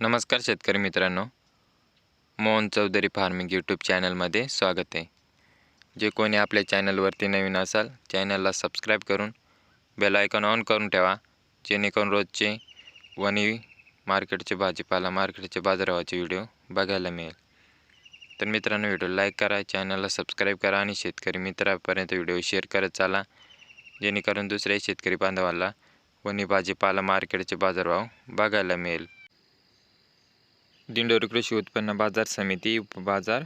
नमस्कार शेतकरी मित्रांनो. मोहन चौधरी फार्मिंग यूट्यूब चॅनलमध्ये स्वागत आहे. जे कोणी आपल्या चॅनलवरती नवीन असाल चॅनलला सबस्क्राईब करून बेल आयकॉन ऑन करून ठेवा. जेणेकरून रोजचे वणी मार्केटचे भाजीपाला मार्केटचे बाजारभावाचे व्हिडिओ बघायला मिळेल. तर मित्रांनो व्हिडिओ लाईक करा चॅनलला सबस्क्राईब करा आणि शेतकरी मित्रापर्यंत व्हिडिओ शेअर करत चाला. जेणेकरून दुसऱ्या शेतकरी बांधवाला वणी भाजीपाला मार्केटचे बाजारभाव बघायला मिळेल. दिंडोरी कृषी उत्पन्न बाजार समिती उपबाजार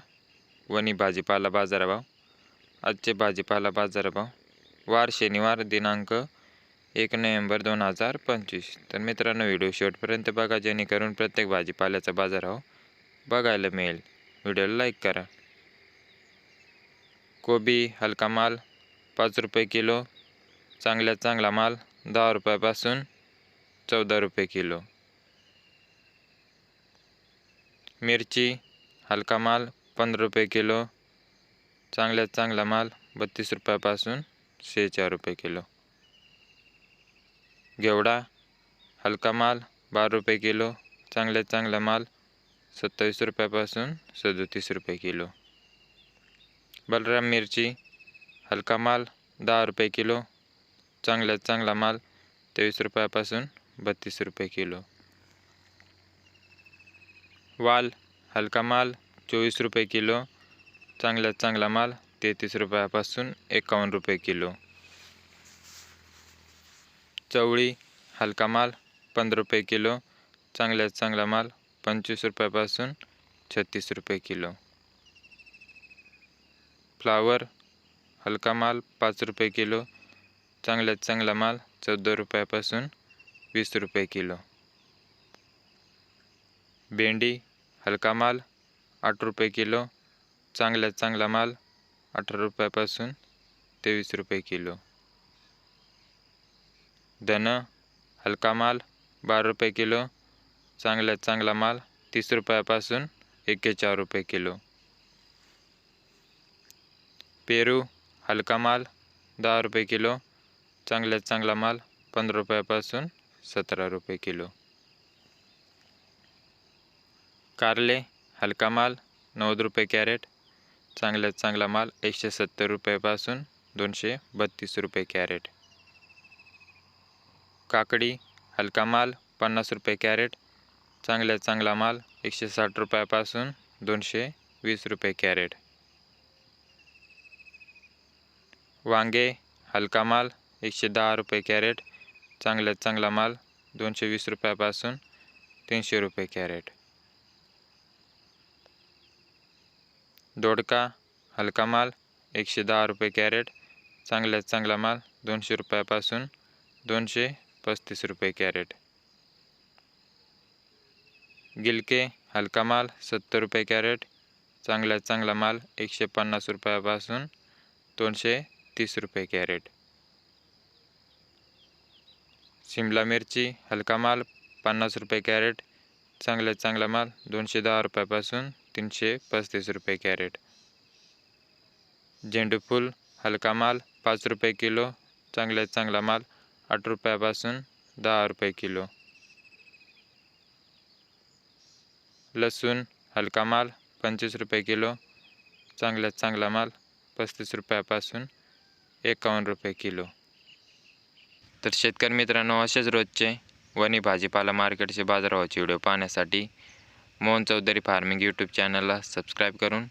वणी भाजीपाला बाजारभाव आजचे भाजीपाला बाजारभाव वार शनिवार दिनांक एक नोव्हेंबर दोन हजार पंचवीस. तर मित्रांनो व्हिडिओ शेवटपर्यंत बघा जेणेकरून प्रत्येक भाजीपाल्याचा बाजारभाव बघायला मिळेल. व्हिडिओला लाईक करा. कोबी हलका माल पाच रुपये किलो चांगल्यात चांगला माल दहा रुपयापासून चौदा रुपये किलो. मिरची हलका माल पंधरा रुपये किलो. चांगल्यात चांगला माल बत्तीस रुपयापासून शेहेचाळ रुपये किलो. घेवडा हलका माल बारा रुपये किलो. चांगल्यात चांगला माल सत्तावीस रुपयापासून सदोतीस रुपये किलो. बलराम मिरची हलका माल दहा रुपये किलो. चांगल्यात चांगला माल तेवीस रुपयापासून बत्तीस रुपये किलो. वाल हलका माल चोवीस रुपये किलो. चांगल्यात चांगला माल तेहतीस रुपयापासून एकावन्न रुपये किलो. चवळी हलका माल पंधरा रुपये किलो. चांगल्यात चांगला माल पंचवीस रुपयापासून छत्तीस रुपये किलो. फ्लावर हलका माल पाच रुपये किलो. चांगल्यात चांगला माल चौदा रुपयापासून वीस रुपये किलो. भेंडी हलका माल आठ रुपये किलो. चांगल्यात चांगला माल अठरा रुपयापासून तेवीस रुपये किलो. धन हलका माल बारा रुपये किलो. चांगल्यात चांगला माल तीस रुपयापासून एक्केचाळ रुपये किलो. पेरू हलका माल दहा रुपये किलो. चांगल्यात चांगला माल पंधरा रुपयापासून सतरा रुपये किलो. कारले हलका माल नव्वद रुपये कॅरेट चांगल्यात चांगला माल एकशे सत्तर रुपयापासून दोनशे बत्तीस रुपये कॅरेट. काकडी हलका माल पन्नास रुपये कॅरेट चांगल्यात चांगला माल एकशे साठ रुपयापासून दोनशे वीस रुपये कॅरेट. वांगे हलका माल एकशे दहा रुपये कॅरेट चांगल्यात चांगला माल दोनशे वीस रुपयापासून तीनशे रुपये कॅरेट. दोडका हलका माल एकशे दहा रुपये कॅरेट चांगल्यात चांगला माल दोनशे रुपयापासून दोनशे पस्तीस रुपये कॅरेट. गिलके हलका माल सत्तर रुपये कॅरेट चांगल्यात चांगला माल एकशे पन्नास रुपयापासून दोनशे तीस रुपये कॅरेट. शिमला मिरची हलका माल पन्नास रुपये कॅरेट चांगल्यात चांगला माल दोनशे दहा रुपयापासून तीनशे पस्तीस रुपये कॅरेट. झेंडूफूल हलका माल पाच रुपये किलो चांगल्यात चांगला माल आठ रुपयापासून दहा रुपये किलो. लसूण हलका माल पंचवीस रुपये किलो चांगल्यात चांगला माल पस्तीस रुपयापासून एकावन्न रुपये किलो. तर शेतकरी मित्रांनो असेच रोजचे वणी भाजीपाला मार्केटचे बाजारभावाचे व्हिडिओ पाहण्यासाठी मोहन चौधरी फार्मिंग यूट्यूब चॅनलला सबस्क्राईब करून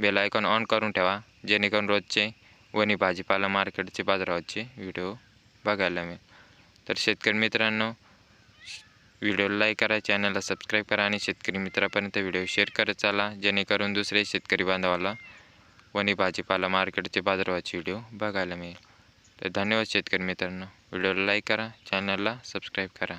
बेल आयकॉन ऑन करून ठेवा जेणेकरून रोजचे वणी भाजीपाला मार्केटचे बाजारावरचे व्हिडिओ बघायला मिळेल. तर शेतकरी मित्रांनो व्हिडिओला लाईक करा चॅनलला सबस्क्राईब करा आणि शेतकरी मित्रापर्यंत व्हिडिओ शेअर करत चाला जेणेकरून दुसरे शेतकरी बांधवाला वणी भाजीपाला मार्केटचे बाजारावरचे व्हिडिओ बघायला मिळेल. तर धन्यवाद शेतकरी मित्रांनो. व्हिडिओला लाईक करा चॅनलला सबस्क्राईब करा.